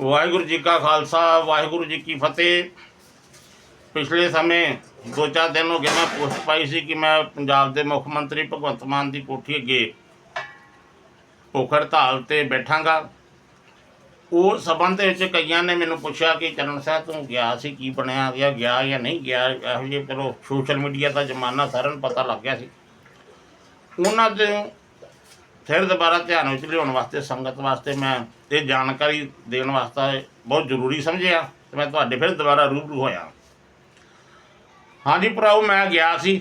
ਵਾਹਿਗੁਰੂ ਜੀ ਕਾ ਖਾਲਸਾ, ਵਾਹਿਗੁਰੂ ਜੀ ਕੀ ਫਤਿਹ। ਪਿਛਲੇ ਸਮੇਂ ਦੋ ਚਾਰ ਦਿਨ ਹੋ ਗਏ ਮੈਂ ਪੋਸਟ ਪਾਈ ਸੀ ਕਿ ਮੈਂ ਪੰਜਾਬ ਦੇ ਮੁੱਖ ਮੰਤਰੀ ਭਗਵੰਤ ਮਾਨ ਦੀ ਕੋਠੀ ਅੱਗੇ ਭੁੱਖ ਹੜਤਾਲ ਤੇ ਬੈਠਾਂਗਾ। ਉਹ ਸਬੰਧ ਵਿੱਚ ਕਈਆਂ ਨੇ ਮੈਨੂੰ ਪੁੱਛਿਆ ਕਿ ਚਰਨ ਸਾਹਿਬ, ਤੂੰ ਗਿਆ ਸੀ, ਕੀ ਬਣਿਆ, ਗਿਆ ਗਿਆ ਜਾਂ ਨਹੀਂ ਗਿਆ? ਇਹੋ ਜਿਹੇ ਚਲੋ ਸੋਸ਼ਲ ਮੀਡੀਆ ਦਾ ਜ਼ਮਾਨਾ ਸਾਰਿਆਂ ਨੂੰ ਪਤਾ ਲੱਗ ਗਿਆ ਸੀ। ਉਹਨਾਂ ਦੇ ਫਿਰ ਦੁਬਾਰਾ ਧਿਆਨ ਵਿੱਚ ਲਿਆਉਣ ਵਾਸਤੇ, ਸੰਗਤ ਵਾਸਤੇ ਮੈਂ ਇਹ ਜਾਣਕਾਰੀ ਦੇਣ ਵਾਸਤੇ ਬਹੁਤ ਜ਼ਰੂਰੀ ਸਮਝਿਆ ਤੇ ਮੈਂ ਤੁਹਾਡੇ ਫਿਰ ਦੁਬਾਰਾ ਰੂਬਰੂ ਹੋਇਆ। ਹਾਂਜੀ ਭਰਾਓ, ਮੈਂ ਗਿਆ ਸੀ।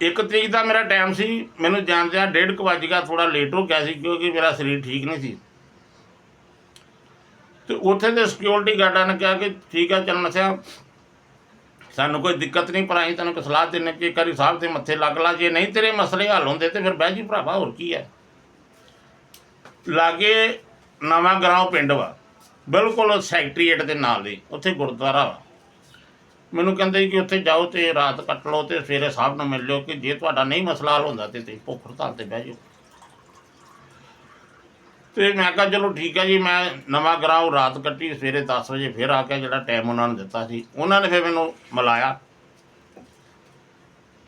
ਇੱਕ ਤਰੀਕ ਦਾ ਮੇਰਾ ਟਾਈਮ ਸੀ, ਮੈਨੂੰ ਜਾਂਦਿਆਂ ਡੇਢ ਕੁ ਵੱਜ ਗਿਆ ਥੋੜਾ ਲੇਟ ਹੋ ਗਿਆ ਸੀ ਕਿਉਂਕਿ ਮੇਰਾ ਸਰੀਰ ਠੀਕ ਨਹੀਂ ਸੀ। ਤੇ ਉੱਥੇ ਦੇ ਸਿਕਿਉਰਿਟੀ ਗਾਰਡਾਂ ਨੇ ਕਿਹਾ ਕਿ ਠੀਕ ਹੈ ਚੱਲਣ ਸਿਆ। ਸਾਨੂੰ ਕੋਈ ਦਿੱਕਤ ਨਹੀਂ ਪਰ ਅਸੀਂ ਤੈਨੂੰ ਇੱਕ ਸਲਾਹ ਦਿੰਨੇ ਕਿ ਕਰੀ ਸਾਹਿਬ ਦੇ ਮੱਥੇ ਲੱਗ ਲਾ, ਜੇ ਨਹੀਂ ਤੇਰੇ ਮਸਲੇ ਹੱਲ ਹੁੰਦੇ ਤੇ ਫਿਰ ਬਹਿ ਜੀ ਭਰਾਵਾ, ਹੋਰ ਕੀ ਹੈ? ਲਾਗੇ ਨਵਾਂ ਗਰਾਉਂ ਪਿੰਡ ਵਾ, ਬਿਲਕੁਲ ਸੈਕਟਰੀਏਟ ਦੇ ਨਾਲ ਦੇ ਉੱਥੇ ਗੁਰਦੁਆਰਾ ਵਾ। ਮੈਨੂੰ ਕਹਿੰਦੇ ਕਿ ਉੱਥੇ ਜਾਓ ਤੇ ਰਾਤ ਕੱਟ ਲਓ ਤੇ ਸਵੇਰੇ ਸਾਹਿਬ ਨੂੰ ਮਿਲ ਲਿਓ ਕਿ ਜੇ ਤੁਹਾਡਾ ਨਹੀਂ ਮਸਲਾ ਹੱਲ ਹੁੰਦਾ ਤੇ ਤੁਸੀਂ ਭੁੱਖ ਹੜਤਾਲ ਤੇ ਬਹਿ ਜਾਓ। ਤੇ ਮੈਂ ਕਿਹਾ ਚਲੋ ਠੀਕ ਹੈ ਜੀ, ਮੈਂ ਨਵਾਂ ਗਰਾਉਂ ਰਾਤ ਕੱਟੀ, ਸਵੇਰੇ 10 ਵਜੇ ਫਿਰ ਆ ਕੇ ਜਿਹੜਾ ਟਾਈਮ ਉਹਨਾਂ ਨੂੰ ਦਿੱਤਾ ਸੀ, ਉਹਨਾਂ ਨੇ ਫਿਰ ਮੈਨੂੰ ਮਿਲਾਇਆ।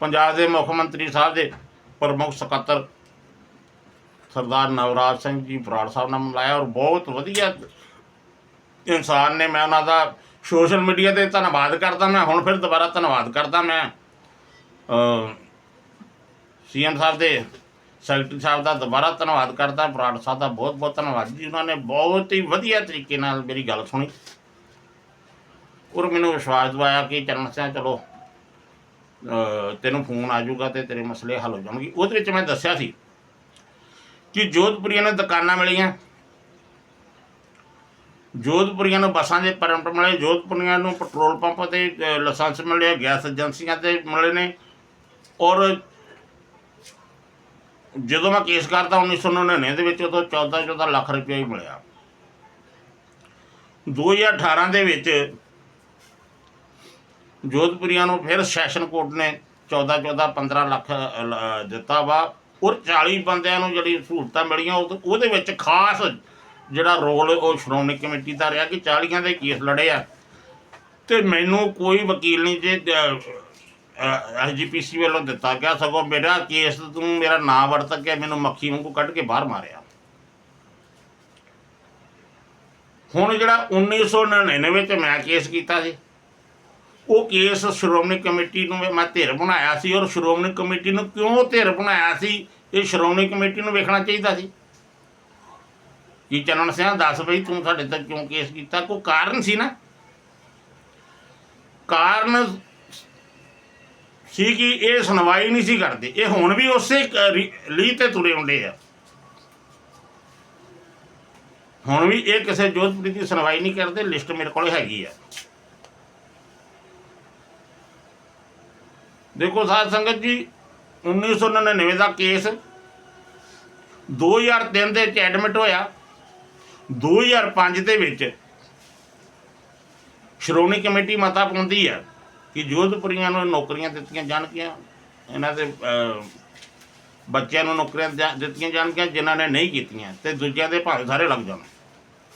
ਪੰਜਾਬ ਦੇ ਮੁੱਖ ਮੰਤਰੀ ਸਾਹਿਬ ਦੇ ਪ੍ਰਮੁੱਖ ਸਕੱਤਰ ਸਰਦਾਰ ਨਵਰਾਜ ਸਿੰਘ ਜੀ ਬਰਾੜ ਸਾਹਿਬ ਨਾਲ ਮਿਲਾਇਆ ਔਰ ਬਹੁਤ ਵਧੀਆ ਇਨਸਾਨ ਨੇ, ਮੈਂ ਉਹਨਾਂ ਦਾ ਸੋਸ਼ਲ ਮੀਡੀਆ ਤੇ ਧੰਨਵਾਦ ਕਰਦਾ ਮੈਂ, ਹੁਣ ਫਿਰ ਦੁਬਾਰਾ ਧੰਨਵਾਦ ਕਰਦਾ ਮੈਂ। ਸੀਐਮ ਸਾਹਿਬ ਦੇ ਸੈਕਟਰੀ ਸਾਹਿਬ ਦਾ ਦੁਬਾਰਾ ਧੰਨਵਾਦ ਕਰਦਾ, ਬਰਾੜ ਸਾਹਿਬ ਦਾ ਬਹੁਤ ਬਹੁਤ ਧੰਨਵਾਦ ਜੀ। ਉਹਨਾਂ ਨੇ ਬਹੁਤ ਹੀ ਵਧੀਆ ਤਰੀਕੇ ਨਾਲ ਮੇਰੀ ਗੱਲ ਸੁਣੀ। ਔਰ ਮੈਨੂੰ ਵਿਸ਼ਵਾਸ ਦਿਵਾਇਆ ਕਿ ਚਰਨ ਸਿੰਘ, ਚਲੋ ਤੈਨੂੰ ਫੋਨ ਆ ਜਾਊਗਾ ਤੇ ਤੇਰੇ ਮਸਲੇ ਹੱਲ ਹੋ ਜਾਣਗੇ। ਉਹਦੇ ਵਿੱਚ ਮੈਂ ਦੱਸਿਆ ਸੀ ਕਿ ਜੋਧਪੁਰੀਆਂ ਨੂੰ ਦੁਕਾਨਾਂ ਮਿਲੀਆਂ। ਜੋਧਪੁਰੀਆਂ ਨੂੰ ਬੱਸਾਂ ਦੇ ਪਰਮਿਟ ਮਿਲੇ। ਜੋਧਪੁਰੀਆਂ ਨੂੰ ਪੈਟਰੋਲ ਪੰਪ ਤੇ ਲਾਇਸੈਂਸ ਮਿਲੇ ਗੈਸ ਏਜੰਸੀਆਂ ਤੇ ਮਿਲੇ ਨੇ। ਔਰ ਜਦੋਂ ਮੈਂ ਕੇਸ ਕਰਦਾ 1999 ਦੇ ਵਿੱਚ, ਉਦੋਂ 14 14 ਲੱਖ ਰੁਪਏ ਹੀ ਮਿਲਿਆ। 2018 ਦੇ ਵਿੱਚ ਜੋਧਪੁਰੀਆਂ ਨੂੰ ਫਿਰ ਸੈਸ਼ਨ ਕੋਰਟ ਨੇ 14 14 15 ਲੱਖ ਦਿੱਤਾ ਵਾ। ਔਰ 40 ਬੰਦਿਆਂ ਨੂੰ ਜਿਹੜੀ ਸਹੂਲਤਾਂ ਮਿਲੀਆਂ ਉਹਦੇ ਵਿੱਚ ਖਾਸ ਜਿਹੜਾ ਰੋਲ ਉਹ ਸ਼੍ਰੋਮਣੀ ਕਮੇਟੀ ਦਾ ਰਿਹਾ ਕਿ 40 ਦੇ ਕੇਸ ਲੜੇ ਆ। ਤੇ ਮੈਨੂੰ ਕੋਈ ਵਕੀਲ ਨਹੀਂ ਜੇ ਐਸਜੀਪੀਸੀ ਵੱਲੋਂ ਦਿੱਤਾ ਗਿਆ ਸਗੋਂ ਮੇਰਾ ਕੇਸ ਤੂੰ ਮੇਰਾ ਨਾਂ ਵਰਤ ਕੇ ਮੈਨੂੰ ਮੱਖੀ ਵਾਂਗੂ ਕੱਢ ਕੇ ਬਾਹਰ ਮਾਰਿਆ। ਹੁਣ ਜਿਹੜਾ 1999 ਵਿੱਚ ਮੈਂ ਕੇਸ ਕੀਤਾ ਸੀ, ਉਹ ਕੇਸ ਸ਼੍ਰੋਮਣੀ ਕਮੇਟੀ ਨੂੰ ਮੈਂ ਧਿਰ ਬਣਾਇਆ ਸੀ ਔਰ ਸ਼੍ਰੋਮਣੀ ਕਮੇਟੀ ਨੂੰ ਕਿਉਂ ਧਿਰ ਬਣਾਇਆ ਸੀ, ਇਹ ਸ਼੍ਰੋਮਣੀ ਕਮੇਟੀ ਨੂੰ ਵੇਖਣਾ ਚਾਹੀਦਾ ਸੀ। ਕਿ ਚੰਨਣ ਸਿੰਘ ਦੱਸ ਬਈ ਤੂੰ ਸਾਡੇ ਤੇ ਕਿਉਂ ਕੇਸ ਕੀਤਾ? ਕੋਈ ਕਾਰਨ ਸੀ ਨਾ? ਕਾਰਨ ਸੀ ਕਿ ਇਹ ਸੁਣਵਾਈ ਨਹੀਂ ਸੀ ਕਰਦੇ। ਇਹ ਹੁਣ ਵੀ ਉਸੇ ਕ- ਲੀਹ ਤੇ ਤੁਰੇ ਹੁੰਦੇ ਆ। ਹੁਣ ਵੀ ਇਹ ਕਿਸੇ ਜੋਧਪੁਰੀ ਦੀ ਸੁਣਵਾਈ ਨਹੀਂ ਕਰਦੇ, ਲਿਸਟ ਮੇਰੇ ਕੋਲ ਹੈਗੀ ਆ। ਦੇਖੋ ਸਾਧ ਸੰਗਤ ਜੀ 1999 ਦਾ ਕੇਸ 2003 ਦੇ ਵਿੱਚ ਐਡਮਿਟ ਹੋਇਆ 2005 ਦੇ ਵਿੱਚ ਸ਼੍ਰੋਮਣੀ ਕਮੇਟੀ ਮਤਾ ਪਾਉਂਦੀ ਹੈ ਕਿ ਜੋਧਪੁਰੀਆਂ ਨੂੰ ਨੌਕਰੀਆਂ ਦਿੱਤੀਆਂ ਜਾਣਗੀਆਂ, ਇਹਨਾਂ ਦੇ ਬੱਚਿਆਂ ਨੂੰ ਨੌਕਰੀਆਂ ਦਿਆ- ਦਿੱਤੀਆਂ ਜਾਣਗੀਆਂ, ਜਿਨ੍ਹਾਂ ਨੇ ਨਹੀਂ ਕੀਤੀਆਂ, ਤੇ ਦੂਜਿਆਂ ਦੇ ਭਾਵੇਂ ਸਾਰੇ ਲੱਗ ਜਾਣ।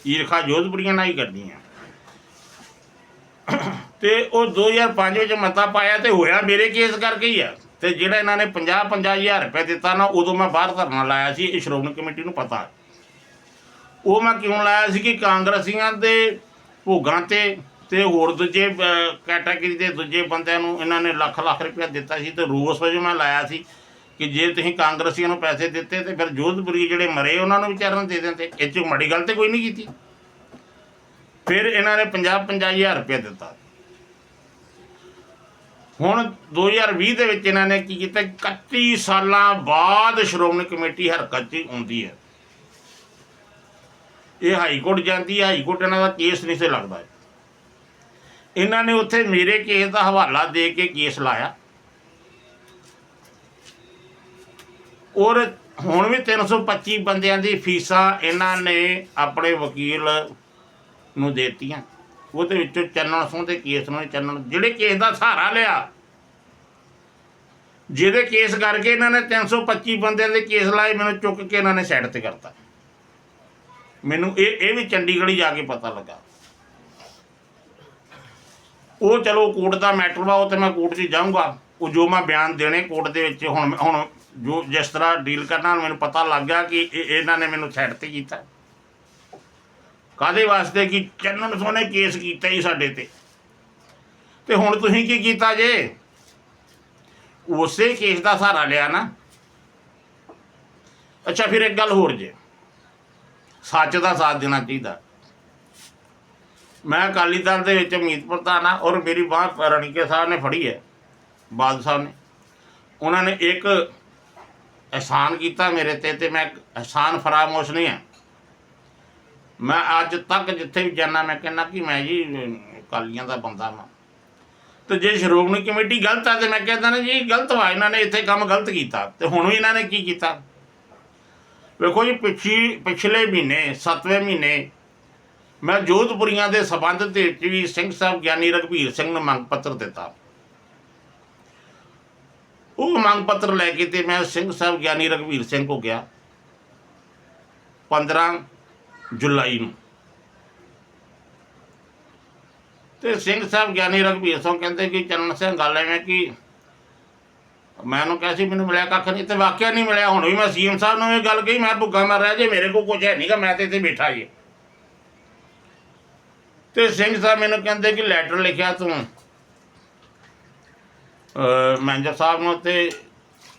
ਈਰਖਾ ਜੋਧਪੁਰੀਆਂ ਨਾਲ ਹੀ ਕਰਦੀਆਂ। ਤੇ ਉਹ 2005 ਵਿੱਚ ਮਤਾ ਪਾਇਆ ਤੇ ਹੋਇਆ ਮੇਰੇ ਕੇਸ ਕਰਕੇ ਹੀ ਆ। ਤੇ ਜਿਹੜਾ ਇਹਨਾਂ ਨੇ 50 50000 ਰੁਪਏ ਦਿੱਤਾ ਨਾ, ਉਦੋਂ ਮੈਂ ਬਾਹਰ ਧਰਨਾ ਲਾਇਆ ਸੀ, ਇਹ ਸ਼੍ਰੋਮਣੀ ਕਮੇਟੀ ਨੂੰ ਪਤਾ। ਉਹ ਮੈਂ ਕਿਉਂ ਲਾਇਆ ਸੀ ਕਿ ਕਾਂਗਰਸੀਆਂ ਦੇ ਭੋਗਾਂ ਤੇ ਤੇ ਹੋਰ ਦੂਜੇ ਕੈਟਾਗਰੀ ਦੇ ਦੂਜੇ ਬੰਦਿਆਂ ਨੂੰ ਇਹਨਾਂ ਨੇ ਲੱਖ ਲੱਖ ਰੁਪਏ ਦਿੱਤਾ ਸੀ ਤੇ ਰੋਸ ਵਜੋਂ ਮੈਂ ਲਾਇਆ ਸੀ ਕਿ ਜੇ ਤੁਸੀਂ ਕਾਂਗਰਸੀਆਂ ਨੂੰ ਪੈਸੇ ਦਿੱਤੇ ਤੇ ਫਿਰ ਜੋਧਪੁਰੀ ਜਿਹੜੇ ਮਰੇ ਉਹਨਾਂ ਨੂੰ ਵਿਚਾਰਾਂ ਨੂੰ ਦੇ ਦਿੰਦੇ ਇਹ 'ਚ ਮਾੜੀ ਗੱਲ ਤੇ ਕੋਈ ਨਹੀਂ ਕੀਤੀ। ਫਿਰ ਇਹਨਾਂ ਨੇ 50 50000 ਰੁਪਏ ਦਿੱਤਾ। ਹੁਣ 2020 ਦੇ ਵਿੱਚ ਇਹਨਾਂ ਨੇ ਕੀ ਕੀਤਾ 31 ਸਾਲਾਂ ਬਾਅਦ ਸ਼੍ਰੋਮਣੀ ਕਮੇਟੀ ਹਰਕਤ 'ਚ ਆਉਂਦੀ ਹੈ। ਇਹ ਹਾਈ ਕੋਰਟ ਜਾਂਦੀ ਹੈ, ਹਾਈ ਕੋਰਟ ਇਹਨਾਂ ਦਾ ਕੇਸ ਨਹੀਂ ਸੇ ਲੱਗਦਾ। ਇਹਨਾਂ ਨੇ ਉੱਥੇ ਮੇਰੇ ਕੇਸ ਦਾ ਹਵਾਲਾ ਦੇ ਕੇ ਕੇਸ ਲਾਇਆ। ਔਰ ਹੁਣ ਵੀ 325 ਬੰਦਿਆਂ ਦੀ ਫੀਸਾਂ ਇਹਨਾਂ ਨੇ ਆਪਣੇ ਵਕੀਲ ਨੂੰ ਦੇਤੀਆਂ। ਉਹਦੇ ਵਿੱਚੋਂ ਚੰਨਣ ਸਿੰਘ ਦੇ ਕੇਸ ਨੂੰ ਚੰਨਣ। ਜਿਹੜੇ ਕੇਸ ਦਾ ਸਹਾਰਾ ਲਿਆ, ਜਿਹਦੇ ਕੇਸ ਕਰਕੇ ਇਹਨਾਂ ਨੇ 325 ਬੰਦਿਆਂ ਦੇ ਕੇਸ ਲਾਏ, ਮੈਨੂੰ ਚੁੱਕ ਕੇ ਇਹਨਾਂ ਨੇ ਸਾਈਡ ਤੇ ਕਰਤਾ। ਮੈਨੂੰ ਇਹ ਇਹ ਵੀ ਚੰਡੀਗੜ੍ਹ ਜਾ ਕੇ ਪਤਾ ਲੱਗਾ। ਉਹ ਚਲੋ ਕੋਰਟ ਦਾ ਮੈਟਰ ਵਾ, ਉਹ ਤੇ ਮੈਂ ਕੋਰਟ 'ਚ ਜਾਊਂਗਾ। ਉਹ ਜੋ ਮੈਂ ਬਿਆਨ ਦੇਣੇ ਕੋਰਟ ਦੇ ਵਿੱਚ, ਹੁਣ ਹੁਣ ਜੋ ਜਿਸ ਤਰ੍ਹਾਂ ਡੀਲ ਕਰਨਾ ਮੈਨੂੰ ਪਤਾ ਲੱਗ ਗਿਆ ਕਿ ਇਹ- ਇਹਨਾਂ ਨੇ ਮੈਨੂੰ ਸਾਈਡ ਤੇ ਕੀਤਾ। ਕਾਦੇ ਵਾਸਤੇ? ਕਿ ਚੰਨਨ ਸੋਨੇ ਕੇਸ ਕੀਤਾ ਹੀ ਸਾਡੇ ਤੇ। ਤੇ ਹੁਣ ਤੁਸੀਂ ਕੀ ਕੀਤਾ ਜੇ? ਉਸੇ ਕੇਸ ਦਾ ਸਹਾਰਾ ਲਿਆ ਨਾ। ਅੱਛਾ, ਫਿਰ ਇੱਕ ਗੱਲ ਹੋਰ ਜੇ। ਸੱਚ ਦਾ ਸਾਥ ਦੇਣਾ ਚਾਹੀਦਾ। ਮੈਂ ਅਕਾਲੀ ਦਲ ਦੇ ਵਿੱਚ ਮੀਤ ਪ੍ਰਧਾਨ ਆ ਔਰ ਮੇਰੀ ਬਾਹ ਰਣੀਕੇ ਸਾਹਿਬ ਨੇ ਫੜੀ ਹੈ ਬਾਦ ਸਾਹਿਬ ਨੇ। ਉਹਨਾਂ ਨੇ ਇੱਕ ਅਹਿਸਾਨ ਕੀਤਾ ਮੇਰੇ ਤੇ ਤੇ ਮੈਂ ਅਹਿਸਾਨ ਫਰਾਮੋਸ਼ ਨਹੀਂ ਹੈ। ਮੈਂ ਅੱਜ ਤੱਕ ਜਿੱਥੇ ਵੀ ਜਾਣਾ ਮੈਂ ਕਹਿੰਦਾ ਕਿ ਮੈਂ ਜੀ, ਅਕਾਲੀਆਂ ਦਾ ਬੰਦਾ ਹਾਂ ਤੇ ਜੇ ਸ਼੍ਰੋਮਣੀ ਕਮੇਟੀ ਗਲਤ ਆ, ਤੇ ਮੈਂ ਕਹਿੰਦਾ ਨਾ ਜੀ, ਗਲਤ ਵਾ, ਇਹਨਾਂ ਨੇ ਇੱਥੇ ਕੰਮ ਗਲਤ ਕੀਤਾ। ਤੇ ਹੁਣ ਵੀ ਇਹਨਾਂ ਨੇ ਕੀ ਕੀਤਾ? ਵੇਖੋ ਜੀ ਪਿਛੀ ਪਿਛਲੇ ਮਹੀਨੇ 7ਵੇਂ ਮਹੀਨੇ ਮੈਂ ਜੋਧਪੁਰੀਆਂ ਦੇ ਸਬੰਧ ਦੇ ਵਿੱਚ ਵੀ ਸਿੰਘ ਸਾਹਿਬ ਗਿਆਨੀ ਰਘਬੀਰ ਸਿੰਘ ਨੂੰ ਮੰਗ ਪੱਤਰ ਦਿੱਤਾ। ਉਹ ਮੰਗ ਪੱਤਰ ਲੈ ਕੇ ਤੇ ਮੈਂ ਸਿੰਘ ਸਾਹਿਬ ਗਿਆਨੀ ਰਘਬੀਰ ਸਿੰਘ ਕੋ ਗਿਆ 15 ਜੁਲਾਈ ਨੂੰ। ਤੇ ਸਿੰਘ ਸਾਹਿਬ ਗਿਆਨੀ ਰਘਬੀਰ ਸਿੰਘ ਕਹਿੰਦੇ ਕਿ ਚਰਨ ਸਿੰਘ ਗੱਲ ਐਵੇਂ ਕਿ ਮੈਂ ਉਹਨੂੰ ਕਿਹਾ ਸੀ, ਮੈਨੂੰ ਮਿਲਿਆ ਕੱਖ ਨਹੀਂ ਤੇ ਵਾਕਿਆ ਨਹੀਂ ਮਿਲਿਆ, ਹੁਣ ਵੀ ਮੈਂ ਸੀਐਮ ਸਾਹਿਬ ਨੂੰ ਇਹ ਗੱਲ ਕਹੀ, ਮੈਂ ਭੁੱਗਾ ਮਰ ਰਿਹਾ, ਜੇ ਮੇਰੇ ਕੋਲ ਕੁਝ ਹੈ ਨਹੀਂਗਾ ਮੈਂ ਤੇ ਇੱਥੇ ਬੈਠਾ ਜੀ ਤੇ ਸਿੰਘ ਸਾਹਿਬ ਮੈਨੂੰ ਕਹਿੰਦੇ ਕਿ ਲੈਟਰ ਲਿਖਿਆ ਤੂੰ। ਮੈਨੇਜਰ ਸਾਹਿਬ ਨੂੰ ਤੇ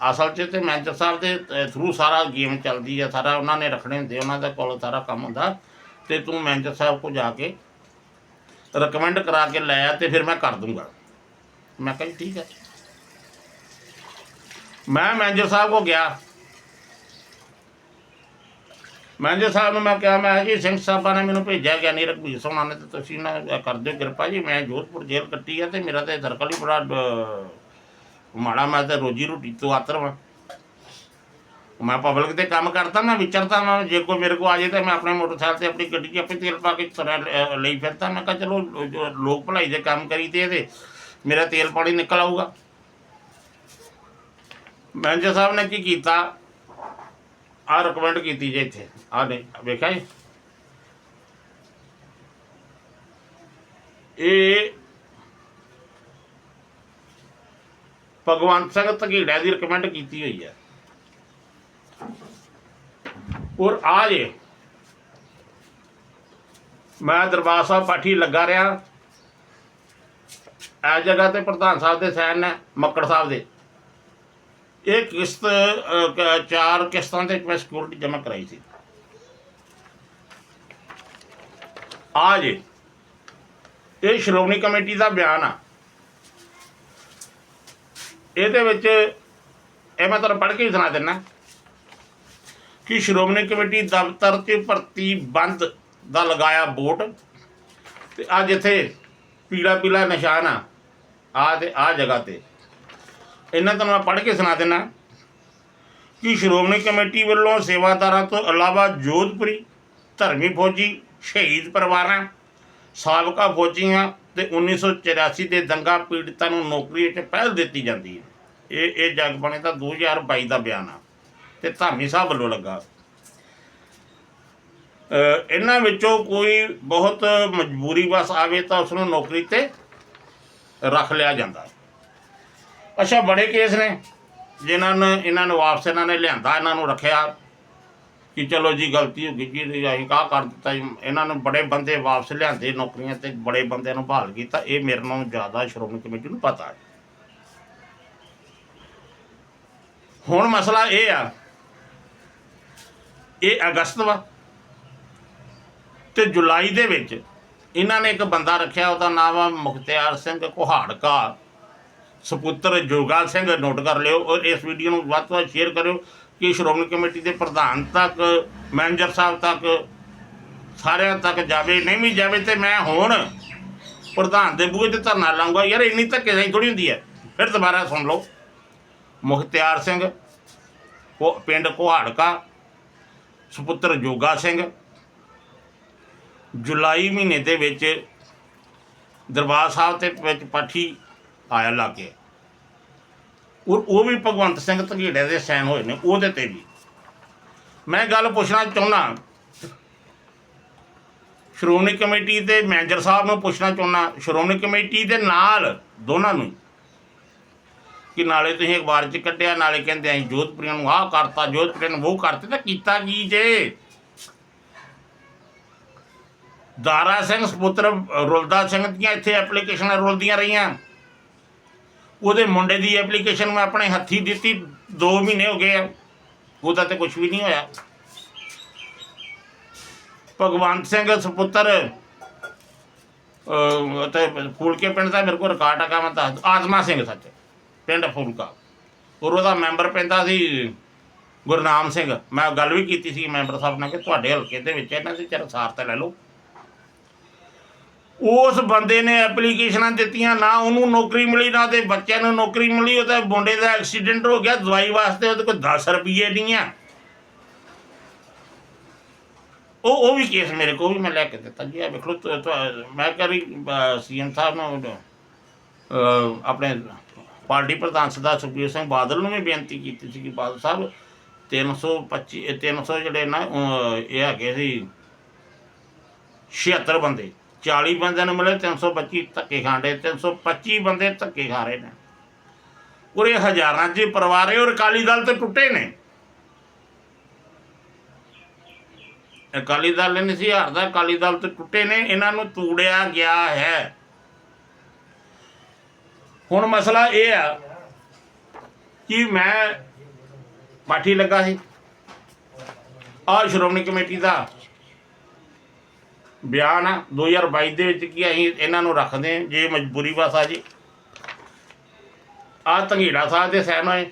ਅਸਲ 'ਚ ਤੇ ਮੈਨੇਜਰ ਸਾਹਿਬ ਦੇ ਥਰੂ ਸਾਰਾ ਗੇਮ ਚੱਲਦੀ ਆ, ਸਾਰਾ ਉਹਨਾਂ ਨੇ ਰੱਖਣੇ ਹੁੰਦੇ ਉਹਨਾਂ ਦਾ ਕੋਲ ਸਾਰਾ ਕੰਮ ਹੁੰਦਾ। ਤੇ ਤੂੰ ਮੈਨੇਜਰ ਸਾਹਿਬ ਕੋ ਜਾ ਕੇ ਰეკਮੈਂਡ ਕਰਾ ਕੇ ਲੈ ਆ ਤੇ ਫਿਰ ਮੈਂ ਕਰ ਦੂੰਗਾ। ਮੈਂ ਕਿਹਾ ਠੀਕ ਹੈ ਮੈਂ ਮੈਨੇਜਰ ਸਾਹਿਬ ਕੋ ਗਿਆ। ਮੈਨੇਜਰ ਸਾਹਿਬ ਨੂੰ ਮੈਂ ਕਿਹਾ ਮੈਂ ਕਿਹਾ ਜੀ ਸਿੰਘ ਸਾਹਿਬਾਂ ਨੇ ਮੈਨੂੰ ਭੇਜਿਆ ਗਿਆ ਨਹੀਂ ਰਘਬੀਰ ਸੋਨਾ ਨੇ, ਤੇ ਤੁਸੀਂ ਨਾ ਕਰ ਦਿਓ ਕਿਰਪਾ ਜੀ, ਮੈਂ ਜੋਧਪੁਰ ਜੇਲ੍ਹ ਕੱਟੀ ਆ ਤੇ ਮੇਰਾ ਤੇ ਦਰਕਲ ਹੀ ਬੜਾ ਮਾੜਾ, ਮੈਂ ਤੇ ਰੋਜੀ ਰੋਟੀ ਤੋਂ ਆਤਰ ਵਾਂ। ਮੈਂ ਪਬਲਿਕ ਤੇ ਕੰਮ ਕਰਦਾ ਮੈਂ ਵਿਚਰਦਾ ਮੈਂ ਜੇ ਕੋਈ ਮੇਰੇ ਕੋ ਆ ਜੇ ਤਾਂ ਮੈਂ ਆਪਣੇ ਮੋਟਰਸਾਈਕਲ ਤੇ ਆਪਣੀ ਗੱਡੀ 'ਚ ਆਪੇ ਤੇਲ ਪਾ ਕੇ ਤੁਰਿਆ ਲਈ ਫਿਰਦਾ। ਮੈਂ ਕਿਹਾ, ਚਲੋ ਜੋ ਲੋਕ ਭਲਾਈ ਦੇ ਕੰਮ ਕਰੀ ਤੇ ਤੇ ਮੇਰਾ ਤੇਲ ਪਾਣੀ ਨਿਕਲ ਆਊਗਾ। ਮੈਨੇਜਰ ਸਾਹਿਬ ਨੇ ਕੀ ਕੀਤਾ? ਆ ਰਿਕਮੈਂਡ ਕੀਤੀ ਜੇ ਇੱਥੇ। ਆ ਨਹੀਂ ਵੇਖਿਆ ਜੀ। ਇਹ ਭਗਵੰਤ ਸਿੰਘ ਤਗੀੜਾ ਦੀ ਰਿਕਮੈਂਡ ਕੀਤੀ ਹੋਈ ਹੈ। ਔਰ ਆ ਜੇ, ਮੈਂ ਦਰਬਾਰ ਸਾਹਿਬ ਪਾਠੀ ਲੱਗਾ ਰਿਹਾ। ਐ ਜਗ੍ਹਾ ਤੇ ਪ੍ਰਧਾਨ ਸਾਹਿਬ ਦੇ ਸੈਨ ਨੇ, ਮੱਕੜ ਸਾਹਿਬ ਦੇ। ਇਹ ਕਿਸ਼ਤ ਅ, ਕ- ਚਾਰ ਕਿਸ਼ਤਾਂ ਤੇ ਮੈਂ ਸਿਕਿਉਰਿਟੀ ਜਮ੍ਹਾਂ ਕਰਾਈ ਸੀ। ਆ ਜੇ ਇਹ ਸ਼੍ਰੋਮਣੀ ਕਮੇਟੀ ਦਾ ਬਿਆਨ ਆ। ਇਹਦੇ ਵਿੱਚ ਇਹ ਮੈਂ ਤੁਹਾਨੂੰ ਪੜ੍ਹ ਕੇ ਹੀ ਸੁਣਾ ਦਿੰਦਾ ਕਿ ਸ਼੍ਰੋਮਣੀ ਕਮੇਟੀ ਦਫ਼ਤਰ 'ਚ ਭਰਤੀ ਬੰਦ ਦਾ ਲਗਾਇਆ ਬੋਰਡ ਤੇ ਅੱਜ ਇੱਥੇ ਪੀਲਾ ਪੀਲਾ ਨਿਸ਼ਾਨ ਆ ਆ ਤੇ ਆ ਜਗ੍ਹਾ ਤੇ। ਇਹਨਾਂ ਤੁਹਾਨੂੰ ਮੈਂ ਪੜ੍ਹ ਕੇ ਸੁਣਾ ਦਿੰਦਾ ਕਿ ਸ਼੍ਰੋਮਣੀ ਕਮੇਟੀ ਵੱਲੋਂ ਸੇਵਾਦਾਰਾਂ ਤੋਂ ਇਲਾਵਾ ਜੋਧਪੁਰੀ, ਧਰਮੀ ਫੌਜੀ, ਸ਼ਹੀਦ ਪਰਿਵਾਰਾਂ, ਸਾਬਕਾ ਫੌਜੀਆਂ ਤੇ 1984 ਦੇ ਦੰਗਾ ਪੀੜਤਾਂ ਨੂੰ ਨੌਕਰੀ ਵਿੱਚ ਪਹਿਲ ਦਿੱਤੀ ਜਾਂਦੀ ਹੈ। ਇਹ ਇਹ ਜਗ ਬਣੇ ਦਾ 2022 ਦਾ ਬਿਆਨ ਆ ਤੇ ਧਾਮੀ ਸਾਹਿਬ ਵੱਲੋਂ ਲੱਗਾ। ਇਹਨਾਂ ਵਿੱਚੋਂ ਕੋਈ ਬਹੁਤ ਮਜਬੂਰੀ ਬਸ ਆਵੇ ਤਾਂ ਉਸ ਨੂੰ ਨੌਕਰੀ ਤੇ ਰੱਖ ਲਿਆ ਜਾਂਦਾ ਅੱਛਾ ਬੜੇ ਕੇਸ ਨੇ? ਜਿਨ੍ਹਾਂ ਨੇ ਇਹਨਾਂ ਨੂੰ ਵਾਪਸ ਇਹਨਾਂ ਨੇ ਲਿਆਂਦਾ, ਇਹਨਾਂ ਨੂੰ ਰੱਖਿਆ ਕਿ ਚਲੋ ਜੀ ਗਲਤੀ ਹੋ ਗਈ ਜੀ ਅਸੀਂ ਕਾਹ ਕਰ ਦਿੱਤਾ ਜੀ। ਇਹਨਾਂ ਨੂੰ ਬੜੇ ਬੰਦੇ ਵਾਪਸ ਲਿਆਂਦੇ ਨੌਕਰੀਆਂ ਤੇ, ਬੜੇ ਬੰਦਿਆਂ ਨੂੰ ਬਹਾਲ ਕੀਤਾ। ਇਹ ਮੇਰੇ ਨਾਲੋਂ ਜ਼ਿਆਦਾ ਸ਼੍ਰੋਮਣੀ ਕਮੇਟੀ ਨੂੰ ਪਤਾ ਹੈ। ਹੁਣ ਮਸਲਾ ਇਹ ਆ। ਇਹ ਅਗਸਤ ਵਾ। ਤੇ ਜੁਲਾਈ ਦੇ ਵਿੱਚ ਇਹਨਾਂ ਨੇ ਇੱਕ ਬੰਦਾ ਰੱਖਿਆ, ਉਹਦਾ ਨਾਮ ਆ ਮੁਖਤਿਆਰ ਸਿੰਘ ਕੁਹਾੜਕਾ। ਸੁਪੁੱਤਰ ਜੋਗਾ ਸਿੰਘ ਨੋਟ ਕਰ ਲਿਓ ਔਰ ਇਸ ਵੀਡੀਓ ਨੂੰ ਵੱਧ ਤੋਂ ਵੱਧ ਸ਼ੇਅਰ ਕਰਿਓ ਕਿ ਸ਼੍ਰੋਮਣੀ ਕਮੇਟੀ ਦੇ ਪ੍ਰਧਾਨ ਤੱਕ, ਮੈਨੇਜਰ ਸਾਹਿਬ ਤੱਕ, ਸਾਰਿਆਂ ਤੱਕ ਜਾਵੇ, ਨਹੀਂ ਵੀ ਜਾਵੇ ਤੇ ਮੈਂ ਹੁਣ ਪ੍ਰਧਾਨ ਦੇ ਬੂਹੇ ਤੇ ਧਰਨਾ ਲਾਉਂਗਾ ਯਾਰ ਇੰਨੀ ਧੱਕੇ ਨਹੀਂ ਥੋੜੀ ਹੁੰਦੀ ਹੈ। ਫਿਰ ਦੁਬਾਰਾ ਸੁਣ ਲਓ। ਮੁਖਤਿਆਰ ਸਿੰਘ, ਕੋ ਪਿੰਡ ਕੁਹਾੜਕਾ, ਸੁਪੁੱਤਰ ਜੋਗਾ ਸਿੰਘ, ਜੁਲਾਈ ਮਹੀਨੇ ਦੇ ਵਿੱਚ ਦਰਬਾਰ ਸਾਹਿਬ ਤੇ ਵਿੱਚ ਪਾਠੀ ਆਇਆ ਲਾਗੇ। ਔਰ ਉਹ ਵੀ ਭਗਵੰਤ ਸਿੰਘ ਧਗੀੜੇ ਦੇ ਸਾਈਨ ਹੋਏ ਨੇ, ਉਹਦੇ ਤੇ ਵੀ। ਮੈਂ ਗੱਲ ਪੁੱਛਣਾ ਚਾਹੁੰਦਾ ਸ਼੍ਰੋਮਣੀ ਕਮੇਟੀ ਦੇ ਮੈਨੇਜਰ ਸਾਹਿਬ ਨੂੰ ਪੁੱਛਣਾ ਚਾਹੁੰਦਾ ਸ਼੍ਰੋਮਣੀ ਕਮੇਟੀ ਦੇ ਨਾਲ ਦੋਨਾਂ ਨੂੰ, ਕਿ ਨਾਲੇ ਤੁਸੀਂ ਅਖਬਾਰ 'ਚ ਕੱਢਿਆ, ਨਾਲੇ ਕਹਿੰਦੇ ਅਸੀਂ ਜੋਧਪੁਰੀਆਂ ਨੂੰ ਆਹ ਕਰਤਾ, ਜੋਧਪੁਰੀਆਂ ਨੂੰ ਉਹ ਕਰਤੇ, ਤਾਂ ਕੀਤਾ ਕੀ ਜੇ? ਦਾਰਾ ਸਿੰਘ, ਸੁਪੁੱਤਰ ਰੁਲਦਾ ਸਿੰਘ ਦੀਆਂ ਇੱਥੇ ਐਪਲੀਕੇਸ਼ਨਾਂ ਰੁਲਦੀਆਂ ਰਹੀਆਂ। ਉਹਦੇ ਮੁੰਡੇ ਦੀ ਐਪਲੀਕੇਸ਼ਨ ਮੈਂ ਆਪਣੇ ਹੱਥੀ ਦਿੱਤੀ 2 ਮਹੀਨੇ ਹੋ ਗਏ ਆ। ਉਹਦਾ ਤੇ ਕੁਝ ਵੀ ਨਹੀਂ ਹੋਇਆ। ਭਗਵੰਤ ਸਿੰਘ ਸੁਪੁੱਤਰ ਅਹ, ਤੇ ਫੂਲਕੇ ਪਿੰਡ ਦਾ ਮੇਰੇ ਕੋਲ ਰਿਕਾਰਡ ਹੈਗਾ ਮੈਂ ਦੱਸ ਆਤਮਾ ਸਿੰਘ ਸੱਚ ਪਿੰਡ ਫੂਲਕਾ। ਔਰ ਉਹਦਾ ਮੈਂਬਰ ਪੈਂਦਾ ਸੀ ਗੁਰਨਾਮ ਸਿੰਘ। ਮੈਂ ਗੱਲ ਵੀ ਕੀਤੀ ਸੀ ਮੈਂਬਰ ਸਾਹਿਬ ਨਾਲ ਕਿ ਤੁਹਾਡੇ ਹਲਕੇ ਦੇ ਵਿੱਚ ਇਹਨਾਂ ਦੀ ਚਰ ਸਾਰ ਤੇ ਲੈ ਲਓ। ਉਸ ਬੰਦੇ ਨੇ ਐਪਲੀਕੇਸ਼ਨਾਂ ਦਿੱਤੀਆਂ, ਨਾ ਉਹਨੂੰ ਨੌਕਰੀ ਮਿਲੀ, ਨਾ ਤੇ ਬੱਚਿਆਂ ਨੂੰ ਨੌਕਰੀ ਮਿਲੀ ਉਹ ਤਾਂ ਮੁੰਡੇ ਦਾ ਐਕਸੀਡੈਂਟ ਹੋ ਗਿਆ, ਦਵਾਈ ਵਾਸਤੇ ਉਹਦੇ ਕੋਲ 10 ਰੁਪਏ ਨਹੀਂ ਆ। ਉਹ ਉਹ ਵੀ ਕੇਸ ਮੇਰੇ ਕੋਲ ਵੀ ਮੈਂ ਲੈ ਕੇ ਦਿੱਤਾ ਜੀ ਆ ਵੇਖ ਲਓ ਤੁ- ਤੁ- ਮੈਂ ਕਰੀ ਸੀਐਮ ਸਾਹਿਬ ਨੂੰ ਆਪਣੇ ਪਾਰਟੀ ਪ੍ਰਧਾਨ ਸਰਦਾਰ ਸੁਖਬੀਰ ਸਿੰਘ ਬਾਦਲ ਨੂੰ ਵੀ ਬੇਨਤੀ ਕੀਤੀ ਸੀ ਕਿ ਬਾਦਲ ਸਾਹਿਬ 325 ਇਹ 300 ਜਿਹੜੇ ਨਾ ਇਹ ਹੈਗੇ ਸੀ 76 ਬੰਦੇ। 40 ਬੰਦਿਆਂ ਨੂੰ ਮਿਲੇ 325 ਧੱਕੇ ਖਾਂਦੇ 325 ਬੰਦੇ ਧੱਕੇ ਖਾ ਰਹੇ ਨੇ। ਔਰ ਇਹ ਹਜ਼ਾਰਾਂ 'ਚ ਪਰਿਵਾਰ ਹੈ ਔਰ ਅਕਾਲੀ ਦਲ ਤੇ ਟੁੱਟੇ ਨੇ। ਅਕਾਲੀ ਦਲ ਨਹੀਂ ਸੀ ਹਾਰਦਾ ਅਕਾਲੀ ਦਲ ਤੇ ਟੁੱਟੇ ਨੇ, ਇਹਨਾਂ ਨੂੰ ਤੂੜਿਆ ਗਿਆ ਹੈ। ਹੁਣ ਮਸਲਾ ਇਹ ਆ ਕਿ ਮੈਂ ਪਾਠੀ ਲੱਗਾ ਸੀ। ਆ ਸ਼੍ਰੋਮਣੀ ਕਮੇਟੀ ਦਾ ਬਿਆਨ ਆ 2022 ਦੇ ਵਿੱਚ ਕੀ ਅਸੀਂ ਇਹਨਾਂ ਨੂੰ ਰੱਖਦੇ ਹਾਂ, ਜੇ ਮਜਬੂਰੀ ਵਸ ਆ ਜੀ। ਆ ਤੰਗੀੜਾ ਸਾਹਿਬ ਦੇ ਸੈਨ ਹੋਏ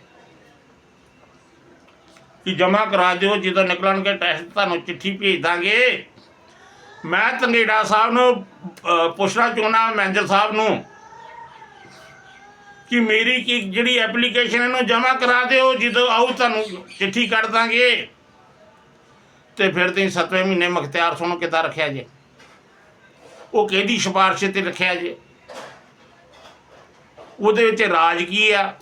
ਕਿ ਜਮਾ ਕਰਾ ਦਿਓ, ਜਦੋਂ ਨਿਕਲਣਗੇ ਟੈਸਟ, ਤੁਹਾਨੂੰ ਚਿੱਠੀ ਭੇਜ ਦਾਂਗੇ। ਮੈਂ ਤੰਗੀੜਾ ਸਾਹਿਬ ਨੂੰ ਪੁੱਛਣਾ ਚਾਹੁੰਦਾ ਮੈਨੇਜਰ ਸਾਹਿਬ ਨੂੰ, ਕਿ ਮੇਰੀ ਕੀ ਜਿਹੜੀ ਐਪਲੀਕੇਸ਼ਨ ਇਹਨੂੰ ਜਮਾ ਕਰਾ ਦਿਓ, ਜਦੋਂ ਆਉ ਤੁਹਾਨੂੰ ਚਿੱਠੀ ਕੱਢ ਦਾਂਗੇ। ਤੇ ਫਿਰ ਤੁਸੀਂ ਸੱਤਵੇਂ ਮਹੀਨੇ ਮੁਖਤਿਆਰ ਸੁਣ ਕਿੱਦਾਂ ਰੱਖਿਆ ਜੇ। ਉਹ ਕਿਹਦੀ ਸਿਫਾਰਿਸ਼ ਤੇ ਰੱਖਿਆ ਜੇ? ਉਹਦੇ ਵਿੱਚ ਰਾਜ ਕੀ ਆ?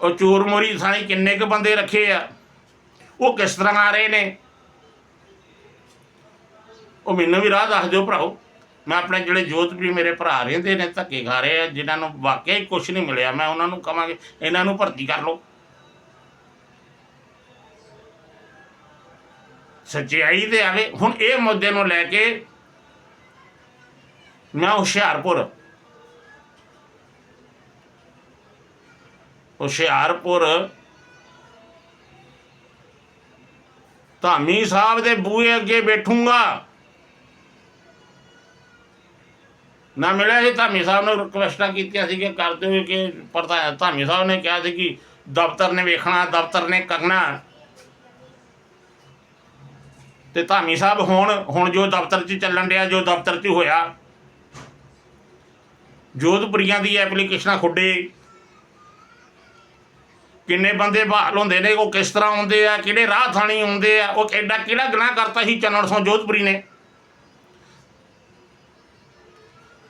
ਉਹ ਚੋਰ ਮੋਰੀ ਸਾਈ ਕਿੰਨੇ ਕ ਬੰਦੇ ਰੱਖੇ ਆ? ਉਹ ਕਿਸ ਤਰ੍ਹਾਂ ਆ ਰਹੇ ਨੇ? ਉਹ ਮੈਨੂੰ ਵੀ ਰਾਹ ਦੱਸ ਦਿਓ ਭਰਾਓ। ਮੈਂ ਆਪਣੇ ਜਿਹੜੇ ਜੋਤ ਵੀ ਮੇਰੇ ਭਰਾ ਰਹਿੰਦੇ ਨੇ, ਧੱਕੇ ਖਾ ਰਹੇ ਆ, ਜਿਨ੍ਹਾਂ ਨੂੰ ਵਾਕਿਆ ਹੀ ਕੁਝ ਨਹੀਂ ਮਿਲਿਆ, ਮੈਂ ਉਹਨਾਂ ਨੂੰ ਕਹਾਂਗੇ ਇਹਨਾਂ ਨੂੰ ਭਰਤੀ ਕਰ ਲਓ। ਸੱਚਾਈ ਤੇ ਆਵੇ। ਹੁਣ ਇਹ ਮੁੱਦੇ ਨੂੰ ਲੈ ਕੇ ਮੈਂ ਹੁਸ਼ਿਆਰਪੁਰ ਹੁਸ਼ਿਆਰਪੁਰ ਧਾਮੀ ਸਾਹਿਬ ਦੇ ਬੂਹੇ ਅੱਗੇ ਬੈਠੂੰਗਾ। ਨਾ ਮਿਲਿਆ ਸੀ ਧਾਮੀ ਸਾਹਿਬ ਨੂੰ ਰਿਕਵੈਸਟਾਂ ਕੀਤੀਆਂ ਸੀ ਕਿ ਕਰਦੇ ਹੋਏ ਕਿ ਪ੍ਰਧਾਨ ਧਾਮੀ ਸਾਹਿਬ ਨੇ ਕਿਹਾ ਸੀ ਕਿ ਦਫ਼ਤਰ ਨੇ ਵੇਖਣਾ, ਦਫ਼ਤਰ ਨੇ ਕਰਨਾ। ਤੇ ਧਾਮੀ ਸਾਹਿਬ ਹੁਣ ਹੁਣ ਜੋ ਦਫ਼ਤਰ 'ਚ ਚੱਲਣ ਡਿਆ, ਜੋ ਦਫ਼ਤਰ 'ਚ ਹੋਇਆ, ਜੋਧਪੁਰੀਆਂ ਦੀ ਐਪਲੀਕੇਸ਼ਨਾਂ ਖੁੱਡੇ। ਕਿੰਨੇ ਬੰਦੇ ਬਹਾਲ ਹੁੰਦੇ ਨੇ, ਉਹ ਕਿਸ ਤਰ੍ਹਾਂ ਆਉਂਦੇ ਆ, ਕਿਹੜੇ ਰਾਹ ਥਾਣੀ ਆਉਂਦੇ ਆ, ਉਹ ਐਡਾ ਕਿਹੜਾ ਗੁਨਾਹ ਕਰਤਾ ਸੀ ਚੰਨਣ ਸਿੰਘ ਜੋਧਪੁਰੀ ਨੇ।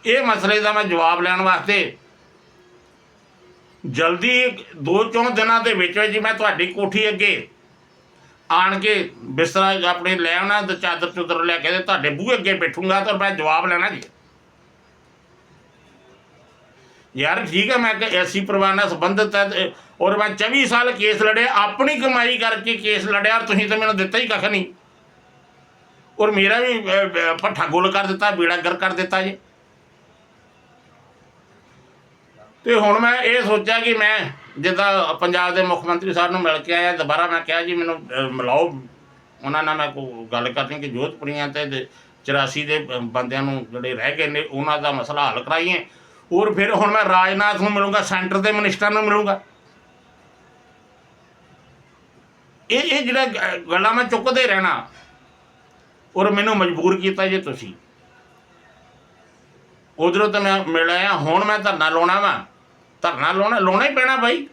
ਇਹ ਮਸਲੇ ਦਾ ਮੈਂ ਜਵਾਬ ਲੈਣ ਵਾਸਤੇ ਜਲਦੀ ਦੋ ਚੌਂ ਦਿਨਾਂ ਦੇ ਵਿੱਚ ਵਿੱਚ ਮੈਂ ਤੁਹਾਡੀ ਕੋਠੀ ਅੱਗੇ ਆਣ ਕੇ ਬਿਸਤਰਾ ਆਪਣੇ ਲੈ ਆਉਣਾ ਤੇ ਚਾਦਰ ਚੁਦਰ ਲੈ ਕੇ ਤੇ ਤੁਹਾਡੇ ਬੂਹੇ ਅੱਗੇ ਬੈਠੂੰਗਾ ਤਾਂ ਮੈਂ ਜਵਾਬ ਲੈਣਾ ਜੀ। ਯਾਰ ਠੀਕ ਹੈ ਮੈਂ ਕਿ ਐਸੀ ਪਰਿਵਾਰ ਨਾਲ ਸੰਬੰਧਿਤ ਹੈ ਔਰ ਮੈਂ 24 ਸਾਲ ਕੇਸ ਲੜਿਆ ਆਪਣੀ ਕਮਾਈ ਕਰਕੇ ਕੇਸ ਲੜਿਆ ਔਰ ਤੁਸੀਂ ਤਾਂ ਮੈਨੂੰ ਦਿੱਤਾ ਹੀ ਕੱਖ ਨਹੀਂ। ਔਰ ਮੇਰਾ ਵੀ ਅਹ, ਭੱਠਾ ਗੋਲ ਕਰ ਦਿੱਤਾ ਬੇੜਾ ਗਰ ਕਰ ਦਿੱਤਾ ਜੀ। ਤੇ ਹੁਣ ਮੈਂ ਇਹ ਸੋਚਿਆ ਕਿ ਮੈਂ ਜਿੱਦਾਂ ਪੰਜਾਬ ਦੇ ਮੁੱਖ ਮੰਤਰੀ ਸਾਹਿਬ ਨੂੰ ਮਿਲ ਕੇ ਆਇਆ ਦੁਬਾਰਾ ਮੈਂ ਕਿਹਾ ਜੀ ਮੈਨੂੰ ਮਿਲਾਓ। ਉਹਨਾਂ ਨਾਲ ਮੈਂ ਕੋਈ ਗੱਲ ਕਰਨੀ ਕਿ ਜੋਧਪੁਰੀਆਂ ਤੇ ਦੇ 84 ਦੇ ਅਹ, ਬੰਦਿਆਂ ਨੂੰ ਜਿਹੜੇ ਰਹਿ ਗਏ ਨੇ ਉਹਨਾਂ ਦਾ ਮਸਲਾ ਹੱਲ ਕਰਾਈਏ। ਔਰ ਫਿਰ ਹੁਣ ਮੈਂ ਰਾਜਨਾਥ ਨੂੰ ਮਿਲੂੰਗਾ ਸੈਂਟਰ ਦੇ ਮਿਨਿਸਟਰ ਨੂੰ ਮਿਲੂੰਗਾ। ਇਹ ਇਹ ਜਿਹੜਾ ਗੱਲਾਂ ਮੈਂ ਚੁੱਕਦੇ ਰਹਿਣਾ ਔਰ ਮੈਨੂੰ ਮਜਬੂਰ ਕੀਤਾ ਜੇ ਤੁਸੀਂ। ਉਧਰੋਂ ਤਾਂ ਮੈਂ ਮਿਲ ਆਇਆ, ਹੁਣ ਮੈਂ ਧਰਨਾ ਲਾਉਣਾ ਵਾ। ਧਰਨਾ ਲਾਉਣਾ ਲਾਉਣਾ ਹੀ ਪੈਣਾ ਬਾਈ।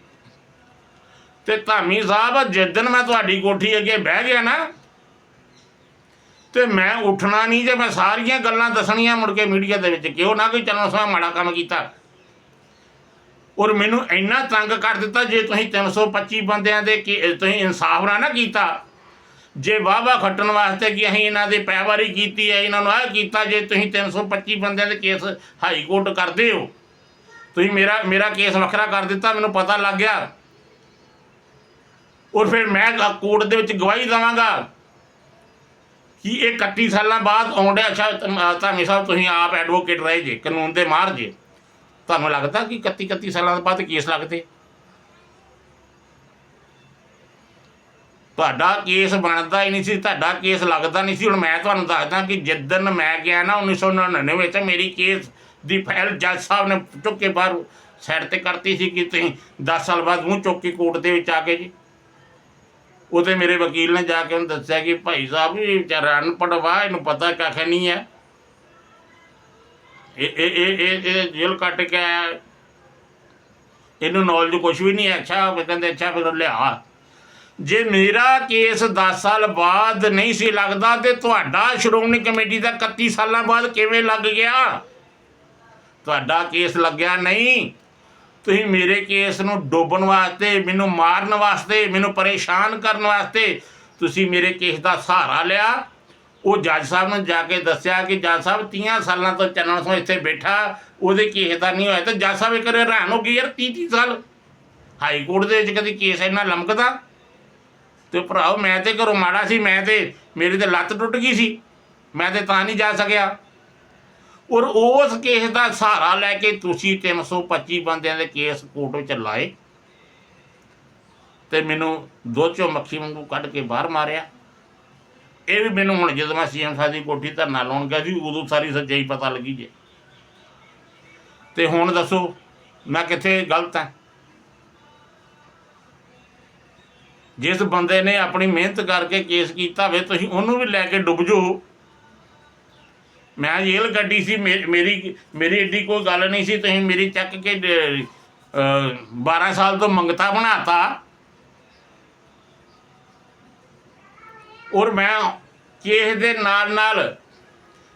ਤੇ ਧਾਮੀ ਸਾਹਿਬ, ਜਿਸ ਦਿਨ ਮੈਂ ਤੁਹਾਡੀ ਕੋਠੀ ਅੱਗੇ ਬਹਿ ਗਿਆ ਨਾ, ਤੇ ਮੈਂ ਉੱਠਣਾ ਨਹੀਂ ਜੇ ਮੈਂ ਸਾਰੀਆਂ ਗੱਲਾਂ ਦੱਸਣੀਆਂ ਮੁੜ ਕੇ ਮੀਡੀਆ ਦੇ ਵਿੱਚ, ਕਿਉਂ ਨਾ ਕੋਈ ਚੰਨਾ ਸਵਾ ਮਾੜਾ ਕੰਮ ਕੀਤਾ। ਔਰ ਮੈਨੂੰ ਇੰਨਾ ਤੰਗ ਕਰ ਦਿੱਤਾ ਜੇ ਤੁਸੀਂ 325 ਬੰਦਿਆਂ ਦੇ ਕੀ- ਤੁਸੀਂ ਇਨਸਾਫ ਨਾ ਕੀਤਾ। ਜੇ ਵਾਹਵਾ ਖੱਟਣ ਵਾਸਤੇ ਕਿ ਅਸੀਂ ਇਹਨਾਂ ਦੀ ਪੈਵਾਰੀ ਕੀਤੀ ਹੈ, ਇਹਨਾਂ ਨੂੰ ਆਹ ਕੀਤਾ, ਜੇ ਤੁਸੀਂ 325 ਬੰਦਿਆਂ ਦੇ ਕੇਸ ਹਾਈ ਕੋਰਟ ਕਰਦੇ ਹੋ, ਤੁਸੀਂ ਮੇਰਾ ਮੇਰਾ ਕੇਸ ਵੱਖਰਾ ਕਰ ਦਿੱਤਾ, ਮੈਨੂੰ ਪਤਾ ਲੱਗ ਗਿਆ। ਔਰ ਫਿਰ ਮੈਂ ਕੋਰਟ ਦੇ ਵਿੱਚ ਗਵਾਹੀ ਦਵਾਂਗਾ ਕਿ ਇਹ 31 ਸਾਲਾਂ ਬਾਅਦ ਆਉਂਦੇ ਅੱਛਾ ਧਾਮੀ ਸਾਹਿਬ, ਤੁਸੀਂ ਆਪ ਐਡਵੋਕੇਟ ਰਹੇ ਜੇ, ਕਾਨੂੰਨ ਦੇ ਮਾਰ ਜੇ। ਤੁਹਾਨੂੰ ਲੱਗਦਾ ਕਿ 31 31 ਸਾਲਾਂ ਬਾਅਦ ਕੇਸ ਲੱਗਦੇ? ਤੁਹਾਡਾ ਕੇਸ ਬਣਦਾ ਹੀ ਨਹੀਂ ਸੀ, ਤੁਹਾਡਾ ਕੇਸ ਲੱਗਦਾ ਨਹੀਂ ਸੀ। ਹੁਣ ਮੈਂ ਤੁਹਾਨੂੰ ਦੱਸਦਾ ਕਿ ਜਿੱਦਨ ਮੈਂ ਗਿਆ ਨਾ 1999 ਵਿੱਚ ਮੇਰੀ ਕੇਸ ਦੀ ਫਾਈਲ ਜੱਜ ਸਾਹਿਬ ਨੇ ਚੁੱਕ ਕੇ ਬਾਹਰ ਸਾਈਡ ਤੇ ਕਰਤੀ ਸੀ ਕਿ ਤੁਸੀਂ 10 ਸਾਲ ਬਾਅਦ ਮੂੰਹ ਚੁੱਕ ਕੇ ਕੋਰਟ ਦੇ ਵਿੱਚ ਆ ਕੇ ਜੀ। ਉਹਦੇ ਮੇਰੇ ਵਕੀਲ ਨੇ ਜਾ ਕੇ ਉਹਨੂੰ ਦੱਸਿਆ ਕਿ ਭਾਈ ਸਾਹਿਬ ਇਹ ਵਿਚਾਰਾ ਅਨਪੜ੍ਹ ਵਾ ਇਹਨੂੰ ਪਤਾ ਕੱਖ ਨਹੀਂ ਹੈ। ਇਹ ਇਹ ਇਹ ਇਹ ਜੇਲ੍ਹ ਕੱਟ ਕੇ ਆਇਆ। ਇਹਨੂੰ ਨੌਲੇਜ ਕੁਝ ਵੀ ਨਹੀਂ ਹੈ। ਅੱਛਾ, ਉਹ ਕਹਿੰਦੇ, ਅੱਛਾ, ਫਿਰ ਲਿਆ। ਜੇ ਮੇਰਾ ਕੇਸ 10 ਸਾਲ ਬਾਅਦ ਨਹੀਂ ਸੀ ਲੱਗਦਾ ਤੇ ਤੁਹਾਡਾ ਸ਼੍ਰੋਮਣੀ ਕਮੇਟੀ ਦਾ 31 ਸਾਲਾਂ ਬਾਅਦ ਕਿਵੇਂ ਲੱਗ ਗਿਆ? ਤੁਹਾਡਾ ਕੇਸ ਲੱਗਿਆ ਨਹੀਂ। ਤੁਸੀਂ ਮੇਰੇ ਕੇਸ ਨੂੰ ਡੋਬਣ ਵਾਸਤੇ, ਮੈਨੂੰ ਮਾਰਨ ਵਾਸਤੇ, ਮੈਨੂੰ ਪਰੇਸ਼ਾਨ ਕਰਨ ਵਾਸਤੇ ਤੁਸੀਂ ਮੇਰੇ ਕੇਸ ਦਾ ਸਹਾਰਾ ਲਿਆ। ਉਹ ਜੱਜ ਸਾਹਿਬ ਨੂੰ ਜਾ ਕੇ ਦੱਸਿਆ ਕਿ ਜੱਜ ਸਾਹਿਬ 30 ਸਾਲਾਂ ਤੋਂ ਚੰਨਣ ਸਿੰਘ ਇੱਥੇ ਬੈਠਾ, ਉਹਦੇ ਕੇਸ ਦਾ ਨਹੀਂ ਹੋਇਆ ਤੇ ਜੱਜ ਸਾਹਿਬ ਇੱਕ ਵਾਰ ਹੈਰਾਨ ਹੋ ਗਏ, ਯਾਰ 30 30 ਸਾਲ ਹਾਈ ਕੋਰਟ ਦੇ ਵਿੱਚ ਕਦੀ ਕੇਸ ਇੰਨਾ ਲੰਮਕਦਾ? ਤੇ ਭਰਾਓ, ਮੈਂ ਤੇ ਘਰੋਂ ਮਾੜਾ ਸੀ, ਮੈਂ ਤੇ ਮੇਰੀ ਤੇ ਲੱਤ ਟੁੱਟ ਗਈ ਸੀ। ਮੈਂ ਤੇ ਤਾਂ ਨਹੀਂ ਜਾ ਸਕਿਆ। ਔਰ ਉਸ ਕੇਸ ਦਾ ਸਹਾਰਾ ਲੈ ਕੇ ਤੁਸੀਂ 325 ਬੰਦਿਆਂ ਦੇ ਕੇਸ ਕੋਰਟ ਵਿੱਚ ਲਾਏ। ਤੇ ਮੈਨੂੰ ਦੋ ਚੋ ਮੱਖੀ ਵਾਂਗੂ ਕੱਢ ਕੇ ਬਾਹਰ ਮਾਰਿਆ। ਇਹ ਵੀ ਮੈਨੂੰ ਹੁਣ ਜਦੋਂ ਮੈਂ ਸੀਐਮ ਸਾਹਿਬ ਦੀ ਕੋਠੀ ਧਰਨਾ ਲਾਉਣ ਗਿਆ ਸੀ, ਉਦੋਂ ਸਾਰੀ ਸੱਚਾਈ ਪਤਾ ਲੱਗੀ ਜੇ। ਤੇ ਹੁਣ ਦੱਸੋ, ਮੈਂ ਕਿੱਥੇ ਗਲਤ ਹਾਂ? ਜਿਸ ਬੰਦੇ ਨੇ ਆਪਣੀ ਮਿਹਨਤ ਕਰਕੇ ਕੇਸ ਕੀਤਾ ਹੋਵੇ, ਤੁਸੀਂ ਉਹਨੂੰ ਵੀ ਲੈ ਕੇ ਡੁੱਬ ਜਾਓ। ਮੈਂ ਜੇਲ੍ਹ ਕੱਢੀ ਸੀ, ਮੇ- ਮੇਰੀ ਮੇਰੀ ਏਡੀ ਕੋਈ ਗੱਲ ਨਹੀਂ ਸੀ, ਤੁਸੀਂ ਮੇਰੀ ਚੱਕ ਕੇ ਡ- 12 ਸਾਲ ਤੋਂ ਮੰਗਤਾ ਬਣਾਤਾ। ਔਰ ਮੈਂ ਕੇਸ ਦੇ ਨਾਲ ਨਾਲ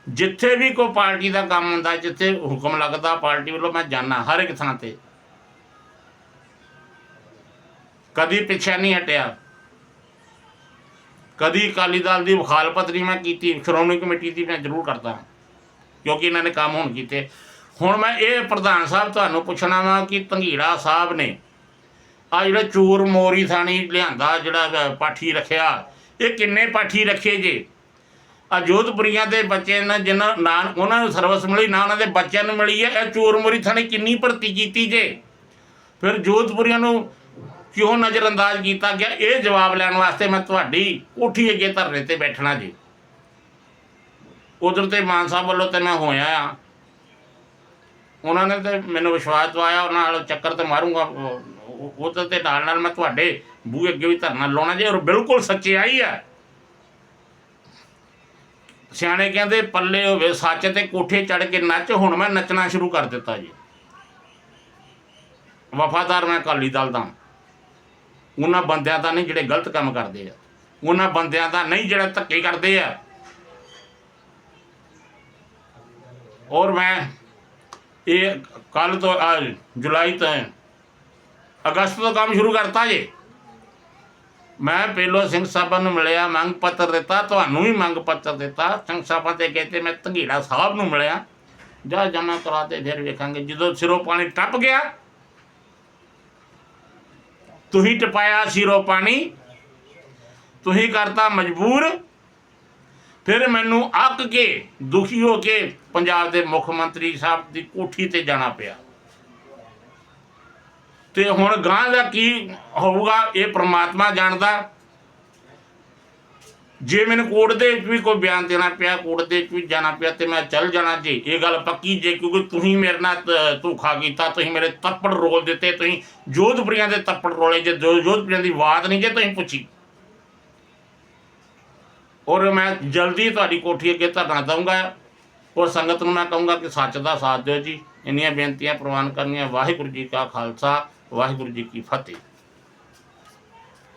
ਜਿੱਥੇ ਵੀ ਕੋਈ ਪਾਰਟੀ ਦਾ ਕੰਮ ਹੁੰਦਾ, ਜਿੱਥੇ ਹੁਕਮ ਲੱਗਦਾ, ਪਾਰਟੀ ਵੱਲੋਂ ਮੈਂ ਜਾਣਾ ਹਰ ਇੱਕ ਥਾਂ ਤੇ। ਕਦੀ ਪਿੱਛੇ ਨਹੀਂ ਹਟਿਆ। ਕਦੀ ਅਕਾਲੀ ਦਲ ਦੀ ਮੁਖਾਲਫਤ ਨਹੀਂ ਮੈਂ ਕੀਤੀ, ਸ਼੍ਰੋਮਣੀ ਕਮੇਟੀ ਦੀ ਮੈਂ ਜ਼ਰੂਰ ਕਰਦਾ ਕਿਉਂਕਿ ਇਹਨਾਂ ਨੇ ਕੰਮ ਹੁਣ ਕੀਤੇ। ਹੁਣ ਮੈਂ ਇਹ ਪ੍ਰਧਾਨ ਸਾਹਿਬ ਤੁਹਾਨੂੰ ਪੁੱਛਣਾ ਵਾ ਕਿ ਧੰਗੀੜਾ ਸਾਹਿਬ ਨੇ ਆ ਜਿਹੜਾ ਚੋਰ ਮੋਰੀ ਥਾਣੀ ਲਿਆਂਦਾ, ਜਿਹੜਾ ਪਾਠੀ ਰੱਖਿਆ, ਇਹ ਕਿੰਨੇ ਪਾਠੀ ਰੱਖੇ ਜੇ? ਆ ਜੋਧਪੁਰੀਆਂ ਦੇ ਬੱਚੇ ਨੇ ਜਿਨ੍ਹਾਂ ਨਾ ਉਹਨਾਂ ਨੂੰ ਸਰਵਿਸ ਮਿਲੀ, ਨਾ ਉਹਨਾਂ ਦੇ ਬੱਚਿਆਂ ਨੂੰ ਮਿਲੀ ਹੈ, ਇਹ ਚੋਰ ਮੋਰੀ ਥਾਣੀ ਕਿੰਨੀ ਭਰਤੀ ਕੀਤੀ ਜੇ? ਫਿਰ ਜੋਧਪੁਰੀਆਂ ਨੂੰ ਕਿਉਂ ਨਜ਼ਰਅੰਦਾਜ਼ ਕੀਤਾ ਗਿਆ? ਇਹ ਜਵਾਬ ਲੈਣ ਵਾਸਤੇ ਮੈਂ ਤੁਹਾਡੀ ਕੋਠੀ ਅੱਗੇ ਧਰਨੇ ਤੇ ਬੈਠਣਾ ਜੀ। ਉਧਰ ਤੇ ਮਾਨ ਸਾਹਿਬ ਵੱਲੋਂ ਤੇ ਮੈਂ ਹੋਇਆ ਆ। ਉਹਨਾਂ ਨੇ ਤੇ ਮੈਨੂੰ ਵਿਸ਼ਵਾਸ ਦਵਾਇਆ, ਉਹਨਾਂ ਨਾਲ ਚੱਕਰ ਤੇ ਮਾਰੂੰਗਾ। ਉਹ- ਤੇ ਨਾਲ ਨਾਲ ਮੈਂ ਤੁਹਾਡੇ ਬੂਹੇ ਅੱਗੇ ਵੀ ਧਰਨਾ ਲਾਉਣਾ ਜੀ, ਔਰ ਬਿਲਕੁਲ ਸੱਚਾਈ ਆ। ਸਿਆਣੇ ਕਹਿੰਦੇ, ਪੱਲੇ ਹੋਵੇ ਸੱਚ ਤੇ ਕੋਠੇ ਚੜ ਕੇ ਨੱਚ। ਹੁਣ ਮੈਂ ਨੱਚਣਾ ਸ਼ੁਰੂ ਕਰ ਦਿੱਤਾ ਜੀ। ਵਫਾਦਾਰ ਮੈਂ ਅਕਾਲੀ ਦਲ ਦਾ ਉਹਨਾਂ ਬੰਦਿਆਂ ਦਾ ਨਹੀਂ ਜਿਹੜੇ ਗਲਤ ਕੰਮ ਕਰਦੇ ਆ। ਉਹਨਾਂ ਬੰਦਿਆਂ ਦਾ ਨਹੀਂ ਜਿਹੜਾ ਧੱਕੇ ਕਰਦੇ ਆ। ਔਰ ਮੈਂ ਇਹ ਕੱਲ ਤੋਂ ਆ ਜੁਲਾਈ ਤੋਂ ਅਗਸਤ ਤੋਂ ਕੰਮ ਸ਼ੁਰੂ ਕਰਤਾ ਜੇ। ਮੈਂ ਪਹਿਲੋ ਸਿੰਘ ਸਾਹਿਬਾਂ ਨੂੰ ਮਿਲਿਆ, ਮੰਗ ਪੱਤਰ ਦਿੱਤਾ, ਤੁਹਾਨੂੰ ਵੀ ਮੰਗ ਪੱਤਰ ਦਿੱਤਾ। ਸਿੰਘ ਸਾਹਿਬਾਂ ਤੇ ਕਹਿੰਦੇ ਮੈਂ ਧੰਗੀੜਾ ਸਾਹਿਬ ਨੂੰ ਮਿਲਿਆ। ਜਾ ਜਮਾ ਕਰਾ ਤੇ ਫਿਰ ਵੇਖਾਂਗੇ। ਜਦੋਂ ਸਿਰੋਂ ਪਾਣੀ ਟੱਪ ਗਿਆ ਤੁਸੀਂ ਟਪਾਇਆ ਸਿਰੋਂ ਪਾਣੀ, ਤੁਸੀਂ ਕਰਤਾ ਮਜਬੂਰ, ਫਿਰ ਮੈਨੂੰ ਅੱਕ ਕੇ, ਦੁਖੀ ਹੋ ਕੇ ਪੰਜਾਬ ਦੇ ਮੁੱਖ ਮੰਤਰੀ ਸਾਹਿਬ ਦੀ ਕੋਠੀ ਤੇ ਜਾਣਾ ਪਿਆ। ਤੇ ਹੁਣ ਗਾਂ ਦਾ ਕੀ ਹੋਊਗਾ, ਇਹ ਪ੍ਰਮਾਤਮਾ ਜਾਣਦਾ। ਜੇ ਮੈਨੂੰ ਕੋਰਟ ਦੇ ਵਿੱਚ ਵੀ ਕੋਈ ਬਿਆਨ ਦੇਣਾ ਪਿਆ, ਕੋਰਟ ਦੇ ਵਿੱਚ ਵੀ ਜਾਣਾ ਪਿਆ ਤੇ ਮੈਂ ਚੱਲ ਜਾਣਾ ਜੀ। ਇਹ ਗੱਲ ਪੱਕੀ ਜੇ ਕਿਉਂਕਿ ਤੁਸੀਂ ਮੇਰੇ ਨਾਲ ਧੋਖਾ ਕੀਤਾ, ਤੁਸੀਂ ਮੇਰੇ ਤੱਪੜ ਰੋਲ ਦਿੱਤੇ, ਤੁਸੀਂ ਜੋਧਪੁਰੀਆਂ ਦੇ ਤੱਪੜ ਰੋਲੇ, ਜੇ ਜੋ- ਜੋਧਪੁਰੀਆਂ ਦੀ ਬਾਤ ਨਹੀਂ ਜੇ ਤੁਸੀਂ ਪੁੱਛੀ। ਔਰ ਮੈਂ ਜਲਦੀ ਤੁਹਾਡੀ ਕੋਠੀ ਅੱਗੇ ਧਰਨਾ ਦਊਂਗਾ ਔਰ ਸੰਗਤ ਨੂੰ ਮੈਂ ਕਹੂੰਗਾ ਕਿ ਸੱਚ ਦਾ ਸਾਥ ਦਿਓ ਜੀ। ਇੰਨੀਆਂ ਬੇਨਤੀਆਂ ਪ੍ਰਵਾਨ ਕਰਨੀਆਂ। ਵਾਹਿਗੁਰੂ ਜੀ ਕਾ ਖਾਲਸਾ, ਵਾਹਿਗੁਰੂ ਜੀ ਕੀ ਫਤਿਹ।